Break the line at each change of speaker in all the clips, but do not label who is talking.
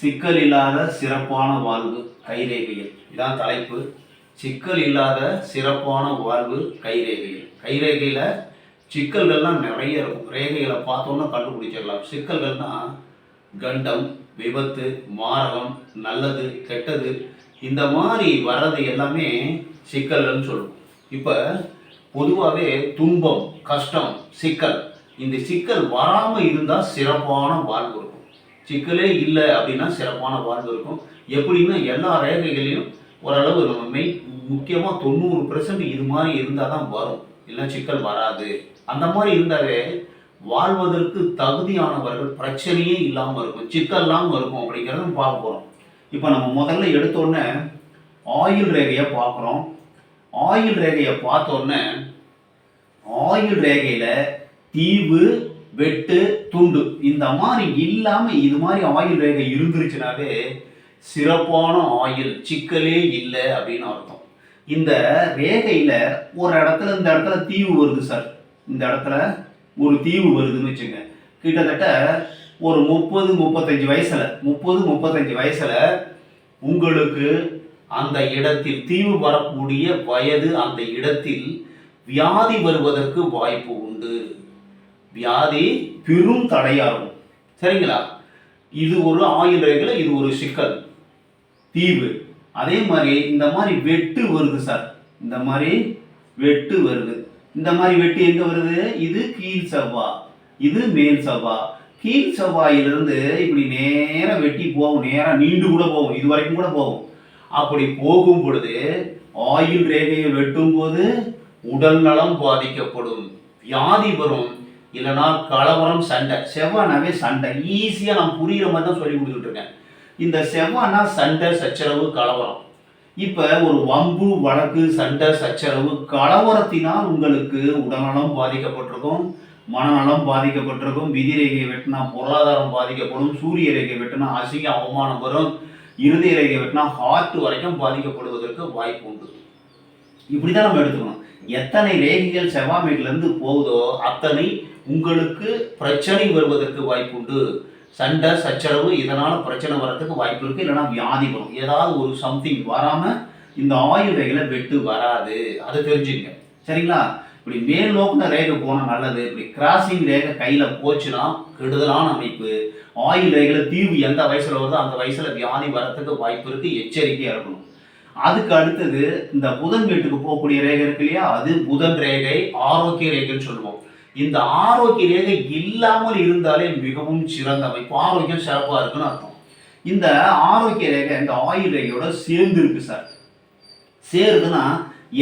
சிக்கல் இல்லாத சிறப்பான வாழ்வு கைரேகையில். இதான் தலைப்பு. சிக்கல் இல்லாத சிறப்பான வாழ்வு கைரேகையில். கைரேகையில் சிக்கல்கள்லாம் நிறைய இருக்கும். ரேகைகளை பார்த்தோன்னா கண்டுபிடிச்சிடலாம். சிக்கல்கள்னா கண்டம் விபத்து மாரகம் நல்லது கெட்டது இந்த மாதிரி வர்றது எல்லாமே சிக்கல்கள்னு சொல்லுவோம். இப்போ பொதுவாகவே துன்பம் கஷ்டம் சிக்கல். இந்த சிக்கல் வராமல் இருந்தால் சிறப்பான வாழ்வு இருக்கும். சிக்கலே இல்லை அப்படின்னா சிறப்பான வாழ்வு இருக்கும். எப்படின்னா எல்லா ரேகைகளையும் ஓரளவு நம்ம மெய் முக்கியமாக தொண்ணூறு பெர்சன்ட் இது மாதிரி இருந்தால் தான் வரும். இல்லைன்னா சிக்கல் வராது. அந்த மாதிரி இருந்தாவே வாழ்வதற்கு தகுதியானவர்கள் பிரச்சனையே இல்லாமல் இருக்கும். சிக்கல் இல்லாமல் இருக்கும் அப்படிங்கிறத பார்க்க போகிறோம் இப்போ நம்ம முதல்ல எடுத்தோடனே ஆயில் ரேகையை பார்க்குறோம். ஆயில் ரேகையை பார்த்தோன்னே ஆயில் ரேகையில் தீவு வெட்டு துண்டு. இந்த மாதிரி இல்லாமல் இது மாதிரி ஆயில் ரேகை இருந்துருச்சுனாவே சிறப்பான ஆயில் சிக்கலே இல்லை அப்படின்னு அர்த்தம். இந்த ரேகையில் ஒரு இடத்துல இந்த இடத்துல தீவு வருது சார் இந்த இடத்துல ஒரு தீவு வருதுன்னு வச்சுங்க. கிட்டத்தட்ட ஒரு முப்பது முப்பத்தஞ்சு வயசுல முப்பது முப்பத்தஞ்சு வயசுல உங்களுக்கு அந்த இடத்தில் தீவு வரக்கூடிய வயது அந்த இடத்தில் வியாதி வருவதற்கு வாய்ப்பு உண்டு. வியாதி பெரும் தடையாகும். சரிங்களா? இது ஒரு ஆயுள் ரேகில் இது ஒரு சிக்கல் தீவு அதே மாதிரி இந்த மாதிரி வெட்டு வருது சார். இந்த மாதிரி வெட்டு வருது. இந்த மாதிரி வெட்டு எங்க வருது? இது கீழ் செவ்வா இது மேல் செவ்வா. கீழ் செவ்வாயிலிருந்து இப்படி நேராக வெட்டி போகும் நேராக நீண்டு கூட போகும் இது வரைக்கும் கூட போகும் அப்படி போகும் பொழுது ஆயுள் ரேகையை வெட்டும் போது உடல் நலம் பாதிக்கப்படும். வியாதி வரும். இல்லைன்னா கலவரம் சண்டை. செவ்வானாவே சண்டை. ஈஸியாக நான் புரிகிற மாதிரி தான் சொல்லி கொடுத்துட்டு இருக்கேன். இந்த செவ்வானா சண்டை சச்சரவு கலவரம். இப்போ ஒரு வம்பு வழக்கு சண்டை சச்சரவு கலவரத்தினால் உங்களுக்கு உடல்நலம் பாதிக்கப்பட்டிருக்கும் மனநலம் பாதிக்கப்பட்டிருக்கும் விதி ரேகை வெட்டினா பொருளாதாரம் பாதிக்கப்படும் சூரிய ரேகை வெட்டினா அசிங்க அவமானம் வரும் இறுதி ரேகை வெட்டினா ஹார்ட் வரைக்கும் பாதிக்கப்படுவதற்கு வாய்ப்பு உண்டு. இப்படி தான் நம்ம எடுத்துக்கணும். எத்தனை ரேகைகள் செவ்வாமைகள்லேருந்து போகுதோ அத்தனை உங்களுக்கு பிரச்சனை வருவதற்கு வாய்ப்பு உண்டு சண்டை சச்சரவு இதனால் பிரச்சனை வர்றதுக்கு வாய்ப்பு இருக்குது இல்லைன்னா வியாதி வரும். ஏதாவது ஒரு சம்திங் வராமல் இந்த ஆயுள் வெட்டு வராது. அதை தெரிஞ்சுங்க. சரிங்களா? இப்படி மேல் நோக்கின ரேகை போனால் நல்லது. இப்படி கிராசிங் ரேகை கையில் போச்சுன்னா கெடுதலான அமைப்பு. ஆயுள் ரேகையில் தீவு எந்த வயசில் வருதோ அந்த வயசில் வியாதி வரத்துக்கு வாய்ப்பு இருக்குது எச்சரிக்கையாக இருக்கணும். அதுக்கு அடுத்தது இந்த புதன் வீட்டுக்கு போகக்கூடிய ரேகை இருக்கு இல்லையா? அது புதன் ரேகை ஆரோக்கிய ரேகைன்னு சொல்லுவோம். இந்த ஆரோக்கிய ரேகை இல்லாமல் இருந்தாலே மிகவும் சிறந்தவை. இப்போ ஆரோக்கியம் சிறப்பாக இருக்குன்னு அர்த்தம். இந்த ஆரோக்கிய ரேகை இந்த ஆயுள் ரேகையோட சேர்ந்து இருக்கு சார். சேருதுன்னா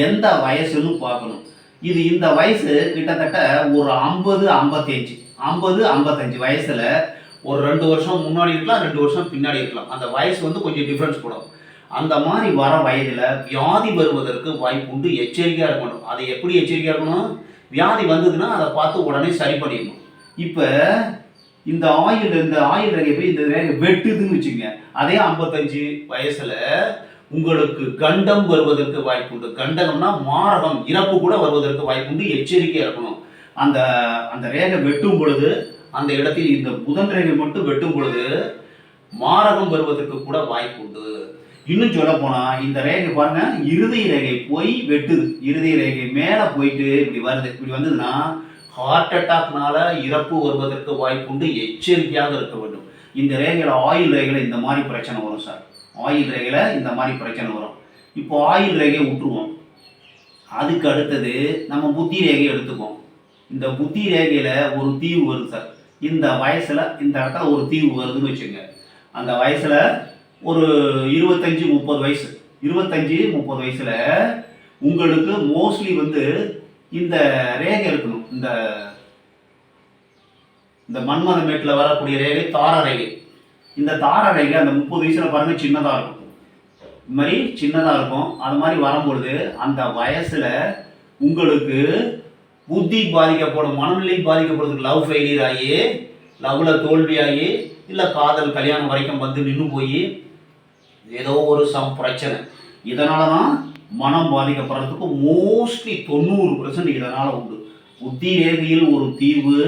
எந்த வயசுன்னு பார்க்கணும். இது இந்த வயசு கிட்டத்தட்ட ஒரு ஐம்பது ஐம்பத்தஞ்சு. ஐம்பது ஐம்பத்தஞ்சு வயசில் ஒரு ரெண்டு வருஷம் முன்னாடி இருக்கலாம் ரெண்டு வருஷம் பின்னாடி இருக்கலாம். அந்த வயசு வந்து கொஞ்சம் டிஃப்ரென்ஸ் கூடும் அந்த மாதிரி வர வயதில் வியாதி வருவதற்கு வாய்ப்பு உண்டு. எச்சரிக்கையாக இருக்கணும். அதை எப்படி எச்சரிக்கையாக இருக்கணும்? வியாதி வந்ததுன்னா அதை பார்த்து உடனே சரி பண்ணிடணும். இப்போ இந்த ஆயில் இந்த ஆயில் ரேகை போய் இந்த ரேகை வெட்டுதுன்னு வச்சுங்க அதே ஐம்பத்தஞ்சு வயசில் உங்களுக்கு கண்டம் வருவதற்கு வாய்ப்பு உண்டு. கண்டகம்னா மாரகம் இறப்பு கூட வருவதற்கு வாய்ப்பு உண்டு. எச்சரிக்கையாக இருக்கணும். அந்த அந்த ரேகை வெட்டும் பொழுது அந்த இடத்தில் இந்த புதன் ரேகை மட்டும் வெட்டும் பொழுது மாரகம் வருவதற்கு கூட வாய்ப்பு உண்டு. இன்னும் சொல்ல போனா இந்த ரேகை பாருங்க இருதய ரேகை போய் வெட்டுது. இருதய ரேகை மேல போயிட்டு இப்படி வருது. இப்படி வந்ததுன்னா ஹார்ட் அட்டாக்னால இறப்பு வருவதற்கு வாய்ப்புண்டு எச்சரிக்கையாக இருக்க வேண்டும். இந்த ரேகையில ஆயில் ரேகையில இந்த மாதிரி பிரச்சனை வரும் சார் ஆயில் ரேகையில இந்த மாதிரி பிரச்சனை வரும். இப்போ ஆயில் ரேகையை விட்டுருவோம். அதுக்கு அடுத்தது நம்ம புத்தி ரேகையை எடுத்துப்போம் இந்த புத்தி ரேகையில ஒரு தீவு வருது சார் இந்த வயசுல இந்த இடத்துல ஒரு தீவு வருதுன்னு வச்சுங்க அந்த வயசுல ஒரு இருபத்தஞ்சி முப்பது வயசு. இருபத்தஞ்சி முப்பது வயசில் உங்களுக்கு மோஸ்ட்லி வந்து இந்த ரேகை இருக்கணும். இந்த இந்த மன்மத மேட்டில் வரக்கூடிய ரேகை தார ரேகை. இந்த தார ரேகை அந்த முப்பது வயசில் பாருங்க சின்னதாக இருக்கும். இது மாதிரி சின்னதாக இருக்கும். அது மாதிரி வரும்பொழுது அந்த வயசில் உங்களுக்கு புத்தி பாதிக்கப்படும் மனநிலை பாதிக்கப்படுறதுக்கு லவ் ஃபெயிலியர் ஆகி லவ்வில் தோல்வியாகி இல்லை காதல் கல்யாணம் வரைக்கும் வந்து நின்று போய் ஏதோ ஒரு சம் பிரச்சனை. இதனால தான் மனம் பாதிக்கப்படுறதுக்கு மோஸ்ட்லி தொண்ணூறு பர்சன்ட் இதனால் உண்டு. புத்தி ரேகையில் ஒரு தீவு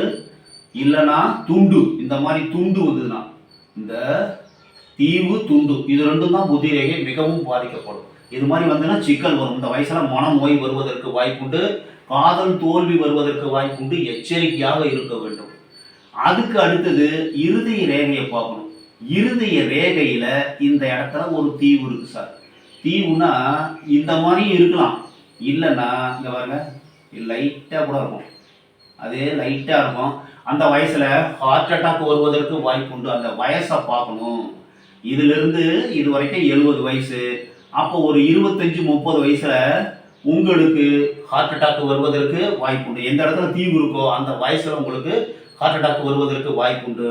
இல்லைன்னா துண்டு. இந்த மாதிரி துண்டு வந்ததுன்னா இந்த தீவு துண்டு இது ரெண்டும் தான் புத்தி ரேகை மிகவும் பாதிக்கப்படும். இது மாதிரி வந்துன்னா சிக்கல் வரும். இந்த வயசில் மன நோய் வருவதற்கு வாய்ப்புண்டு காதல் தோல்வி வருவதற்கு வாய்ப்புண்டு எச்சரிக்கையாக இருக்க வேண்டும். அதுக்கு அடுத்தது இறுதி ரேகையை பார்க்கணும். இருதய ரேகையில் இந்த இடத்துல ஒரு தீவு இருக்கு சார். தீவுனா இந்த மாதிரியும் இருக்கலாம். இல்லைன்னா இங்கே பாருங்க லைட்டாக கூட இருக்கும். அதே லைட்டாக இருக்கும். அந்த வயசில் ஹார்ட் அட்டாக் வருவதற்கு வாய்ப்பு உண்டு. அந்த வயசை பார்க்கணும். இதிலிருந்து இது வரைக்கும் எழுபது வயசு. அப்போ ஒரு இருபத்தஞ்சி முப்பது வயசில் உங்களுக்கு ஹார்ட் அட்டாக் வருவதற்கு வாய்ப்புண்டு எந்த இடத்துல தீவு இருக்கோ அந்த வயசில் உங்களுக்கு ஹார்ட் அட்டாக் வருவதற்கு வாய்ப்புண்டு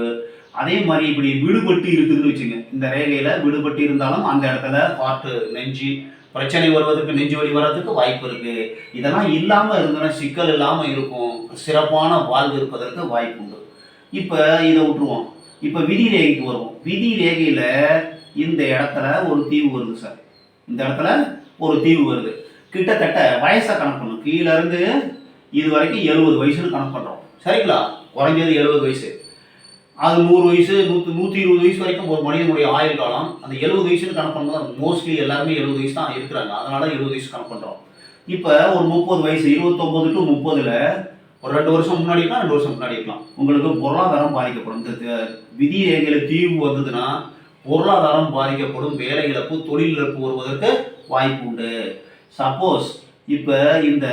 அதே மாதிரி இப்படி விடுபட்டு இருக்குதுன்னு வச்சுங்க. இந்த ரேகையில் விடுபட்டு இருந்தாலும் அந்த இடத்துல பாட்டு நெஞ்சு பிரச்சனை வருவதற்கு நெஞ்சு வலி வர்றதுக்கு வாய்ப்பு இருக்கு. இதெல்லாம் இல்லாமல் இருந்ததுன்னா சிக்கல் இல்லாமல் இருக்கும். சிறப்பான வாழ்வு இருப்பதற்கு வாய்ப்பு உண்டு. இப்போ இதை விட்டுருவோம். இப்போ விதி ரேகைக்கு வருவோம். விதி ரேகையில் இந்த இடத்துல ஒரு தீவு வருது சார் இந்த இடத்துல ஒரு தீவு வருது. கிட்டத்தட்ட வயசை கணக்கு பண்ணும் கீழே இருந்து இது வரைக்கும் எழுபது வயசுன்னு கணக்கு பண்ணுறோம் சரிங்களா? குறைஞ்சது எழுபது வயசு. அது நூறு வயசு நூற்றி நூற்றி இருபது வயசு வரைக்கும் ஒரு மனிதனுடைய ஆயுள் காலம். அந்த எழுபது வயசுன்னு கணக்கு பண்ணால் மோஸ்ட்லி எல்லாருமே எழுபது வயசு தான் இருக்கிறாங்க. அதனால எழுபது வயசு கணக்கு பண்ணுறோம் இப்போ ஒரு முப்பது வயசு இருபத்தொம்போது டு முப்பதுல ஒரு ரெண்டு வருஷம் முன்னாடி இருக்கலாம் ரெண்டு வருஷம் முன்னாடி இருக்கலாம். உங்களுக்கு பொருளாதாரம் பாதிக்கப்படும். இந்த விதி ரேகையில தீவு வந்ததுன்னா பொருளாதாரம் பாதிக்கப்படும் வேலை இழப்பு தொழில் இழப்பு வருவதற்கு வாய்ப்பு உண்டு. சப்போஸ் இப்போ இந்த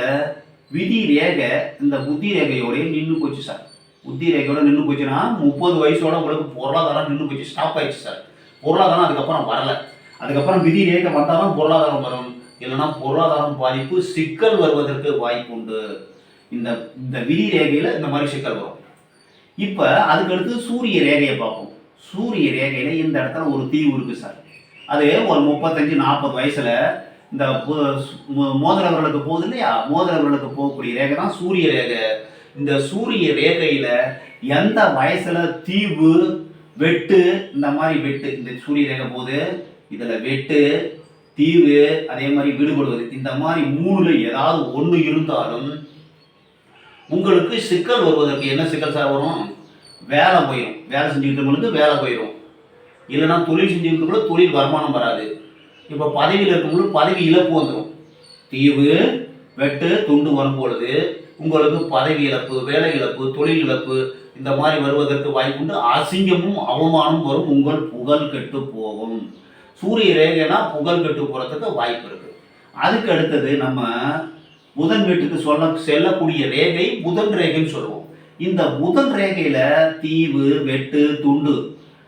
விதி ரேகை இந்த புத்தி ரேகையோடய நின்று போச்சு சார். உத்தி ரேகையோட நின்று போச்சுன்னா முப்பது வயசோட உங்களுக்கு பொருளாதாரம் நின்று போச்சு. ஸ்டாப் ஆயிடுச்சு சார் பொருளாதாரம் அதுக்கப்புறம் வரல. அதுக்கப்புறம் விதி ரேகை வந்தால் தான் பொருளாதாரம் வரும். இல்லைன்னா பொருளாதாரம் பாதிப்பு சிக்கல் வருவதற்கு வாய்ப்பு உண்டு. இந்த இந்த விதி ரேகையில் இந்த மாதிரி சிக்கல் வரும். இப்போ அதுக்கடுத்து சூரிய ரேகையை பார்ப்போம். சூரிய ரேகையில் இந்த இடத்துல ஒரு தீவு இருக்குது சார் அது ஒரு முப்பத்தஞ்சு நாற்பது வயசில் இந்த மோதிரவர்களுக்கு போகுது இல்லையா? மோதிரவர்களுக்கு போகக்கூடிய ரேகை தான் சூரிய ரேகை. இந்த சூரிய ரேகையில எந்த வயசுல தீவு வெட்டு இந்த மாதிரி வெட்டு இந்த சூரிய ரேகை போது இதுல வெட்டு தீவு அதே மாதிரி விடுபடுவது இந்த மாதிரி மூணுல ஏதாவது ஒண்ணு இருந்தாலும் உங்களுக்கு சிக்கல் வருவதற்கு என்ன சிக்கல் சார் வரும்? வேலை போயிடும் வேலை செஞ்சுக்கிட்டவங்களுக்கு வேலை போயிடும் இல்லைன்னா தொழில் செஞ்சுக்கிட்டவங்களுக்கு தொழில் வருமானம் வராது. இப்போ பதவியில் இருக்கவங்களுக்கு பதவி இழப்பு வந்துடும் தீவு வெட்டு துண்டு வரும் பொழுது உங்களுக்கு பதவி இழப்பு வேலை இழப்பு தொழில் இழப்பு இந்த மாதிரி வருவதற்கு வாய்ப்புண்டு. அசிங்கமும் அவமானமும் வரும். உங்கள் புகழ் கெட்டு போகும். சூரிய ரேகைனா புகழ் கெட்டு போகிறதுக்கு வாய்ப்பு இருக்கு. அதுக்கு அடுத்தது நம்ம புதன் வீட்டுக்கு சொல்ல செல்லக்கூடிய ரேகை புதன் ரேகைன்னு சொல்லுவோம். இந்த புதன் ரேகையில் தீவு வெட்டு துண்டு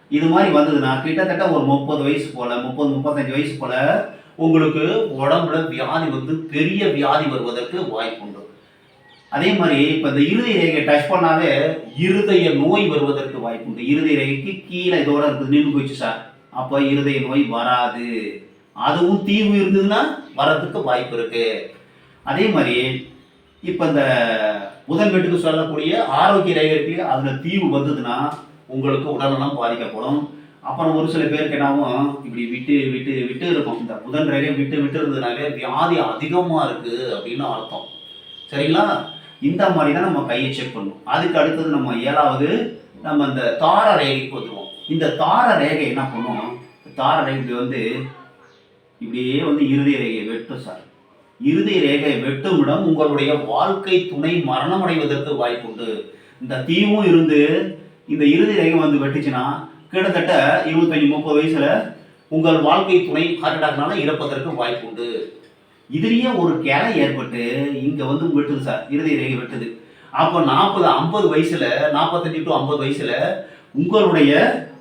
இது மாதிரி வந்ததுன்னா கிட்டத்தட்ட ஒரு முப்பது வயசு போல் முப்பது முப்பத்தஞ்சு வயசு போல் உங்களுக்கு உடம்புல வியாதி வந்து பெரிய வியாதி வருவதற்கு வாய்ப்புண்டு அதே மாதிரி இப்போ இந்த இருதய ரேகை டச் பண்ணாவே இருதய நோய் வருவதற்கு வாய்ப்புண்டு இருதய ரேகைக்கு கீழே இதோட இருக்குது. நின்று போயிடுச்சு சார் அப்போ இருதய நோய் வராது. அதுவும் தீவு இருந்ததுன்னா வரதுக்கு வாய்ப்பு இருக்கு. அதே மாதிரி இப்போ இந்த புதன் சொல்லக்கூடிய ஆரோக்கிய ரேகை இருக்கு அதில் தீவு வந்ததுன்னா உங்களுக்கு உடல்நலம் பாதிக்கப்படும். அப்புறம் ஒரு சில பேருக்கு என்னாகும் இப்படி விட்டு விட்டு விட்டு இருக்கும். இந்த புதன் ரேகையை விட்டு விட்டு இருந்ததுனாலே வியாதி அதிகமாக இருக்குது அப்படின்னு அர்த்தம். சரிங்களா? இந்த மாதிரி தான் நம்ம கையை செக் பண்ணணும் அதுக்கு அடுத்தது நம்ம ஏழாவது நம்ம இந்த தார ரேகைக்கு வந்துடுவோம் இந்த தார ரேகை என்ன பண்ணுவோம் தார ரேகை வந்து இப்படியே வந்து இறுதி ரேகையை வெட்டும் சார். இறுதி ரேகை வெட்டும் இடம் உங்களுடைய வாழ்க்கை துணை மரணம் அடைவதற்கு வாய்ப்புண்டு. இந்த தீவும் இருந்து இந்த இறுதி ரேகை வந்து வெட்டுச்சுன்னா கிட்டத்தட்ட இருபத்தஞ்சு முப்பது வயசுல உங்கள் வாழ்க்கை துணை ஹார்ட் அட்டாக்னால இறப்பதற்கு வாய்ப்புண்டு இதுலயே ஒரு கிளை ஏற்பட்டு இங்க வந்து வெட்டுது சார் இருதய ரேகை வெட்டுது. அப்போ நாற்பது ஐம்பது வயசுல நாற்பத்தஞ்சு டு ஐம்பது வயசுல உங்களுடைய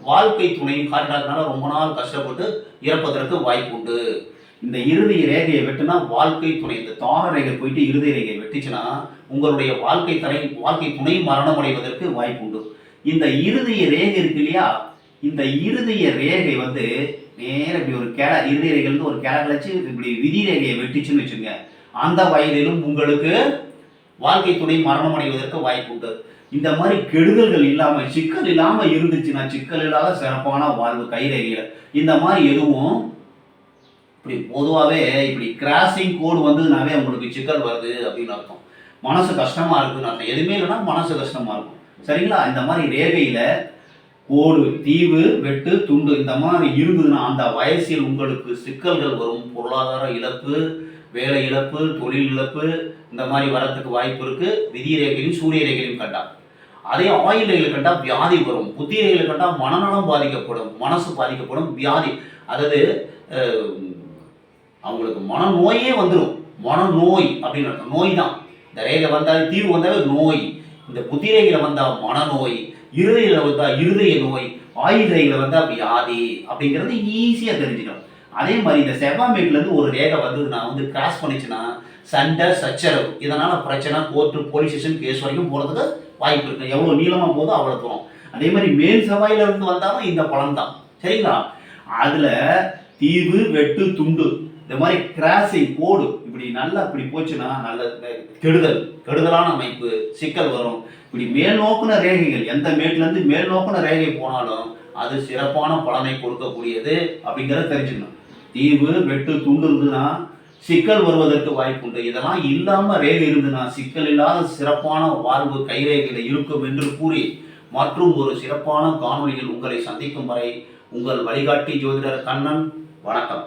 வாழ்க்கை துணை ஹார்ட் அட்டாக்னால ரொம்ப நாள் கஷ்டப்பட்டு இறப்பதற்கு வாய்ப்பு உண்டு. இந்த இருதய ரேகையை வெட்டுனா வாழ்க்கை துணை இந்த தார ரேகை போயிட்டு இருதய ரேகையை வெட்டுச்சுன்னா உங்களுடைய வாழ்க்கை துணை வாழ்க்கை துணை மரணம் அடைவதற்கு வாய்ப்பு உண்டு. இந்த இருதய ரேகை இருக்கு இல்லையா? இந்த இருதய ரேகை வந்து நேரம் இப்படி ஒரு கிள இறுதி ரேகையிலிருந்து ஒரு கிளை கழிச்சு இப்படி விதி ரேகையை வெட்டிச்சுன்னு வச்சுங்க அந்த வயதிலும் உங்களுக்கு வாழ்க்கை துணை மரணம் அடைவதற்கு வாய்ப்பு உண்டு. இந்த மாதிரி கெடுதல்கள் இல்லாமல் சிக்கல் இல்லாமல் இருந்துச்சுன்னா சிக்கல் இல்லாத சிறப்பான வாழ்வு கைரேகையில் இந்த மாதிரி எதுவும் இப்படி பொதுவாகவே இப்படி கிராசிங் கோடு வந்ததுனாவே உங்களுக்கு சிக்கல் வருது அப்படின்னு அர்த்தம். மனசு கஷ்டமாக இருக்குன்னு அர்த்தம். எதுவுமே இல்லைன்னா மனசு கஷ்டமாக இருக்கும். சரிங்களா? இந்த மாதிரி ரேகையில் கோடு தீவு வெட்டு துண்டு. இந்த மாதிரி இருந்ததுன்னா அந்த வயசில் உங்களுக்கு சிக்கல்கள் வரும். பொருளாதார இழப்பு வேலை இழப்பு தொழில் இழப்பு இந்த மாதிரி வரத்துக்கு வாய்ப்பு இருக்கு. விதி ரேகையும் சூரிய ரேகையும் கண்டா. அதே ஆயுள் ரேகையில் கண்டா வியாதி வரும். புத்தி ரேகையில் கண்டா மனநலம் பாதிக்கப்படும். மனசு பாதிக்கப்படும். வியாதி அதாவது அவங்களுக்கு மனநோயே வந்துடும் மனநோய் அப்படின்னு நோய் தான் இந்த ரேகை வந்தால் தீவு வந்தாலே நோய். இந்த புத்தி வந்தால் மனநோய். இருதயில வந்தா இருதய நோய் ஆயுதையில வந்தா வியாதி அப்படிங்கிறது ஈஸியாக தெரிஞ்சுக்கணும் அதே மாதிரி இந்த செவ்வாமேட்ல இருந்து ஒரு ரேகை நான் வந்து கிராஸ் பண்ணிச்சுன்னா சண்டை சச்சரவு இதனால பிரச்சனை கோர்ட்டு போலீஸ் ஸ்டேஷன் கேஸ் வரைக்கும் போறதுக்கு வாய்ப்பு இருக்கு. எவ்வளவு நீளமா போதோ அவ்வளவு தூரம். அதே மாதிரி மேல் செவ்வாயில இருந்து வந்தாலும் இந்த பலன் தான். சரிங்களா? அதுல தீவு வெட்டு துண்டு இந்த மாதிரி கிராசிங் கோடு இப்படி நல்லா இப்படி போச்சுன்னா நல்ல கெடுதல். கெடுதலான அமைப்பு சிக்கல் வரும். இப்படி மேல் நோக்குன ரேகைகள் எந்த மேட்லேருந்து மேல் நோக்குன ரேகை போனாலும் அது சிறப்பான பலனை கொடுக்கக்கூடியது அப்படிங்கிறத தெரிஞ்சுக்கணும். தீவு வெட்டு துண்டு இருந்ததுன்னா சிக்கல் வருவதற்கு வாய்ப்பு உண்டு இதெல்லாம் இல்லாமல் ரேகை இருந்ததுன்னா சிக்கல் இல்லாத சிறப்பான வாழ்வு கைரேகையில் இருக்கும் என்று கூறி மற்றும் ஒரு சிறப்பான காணொலியில் உங்களை சந்திக்கும் வரை உங்கள் வழிகாட்டி ஜோதிடர் கண்ணன் வணக்கம்.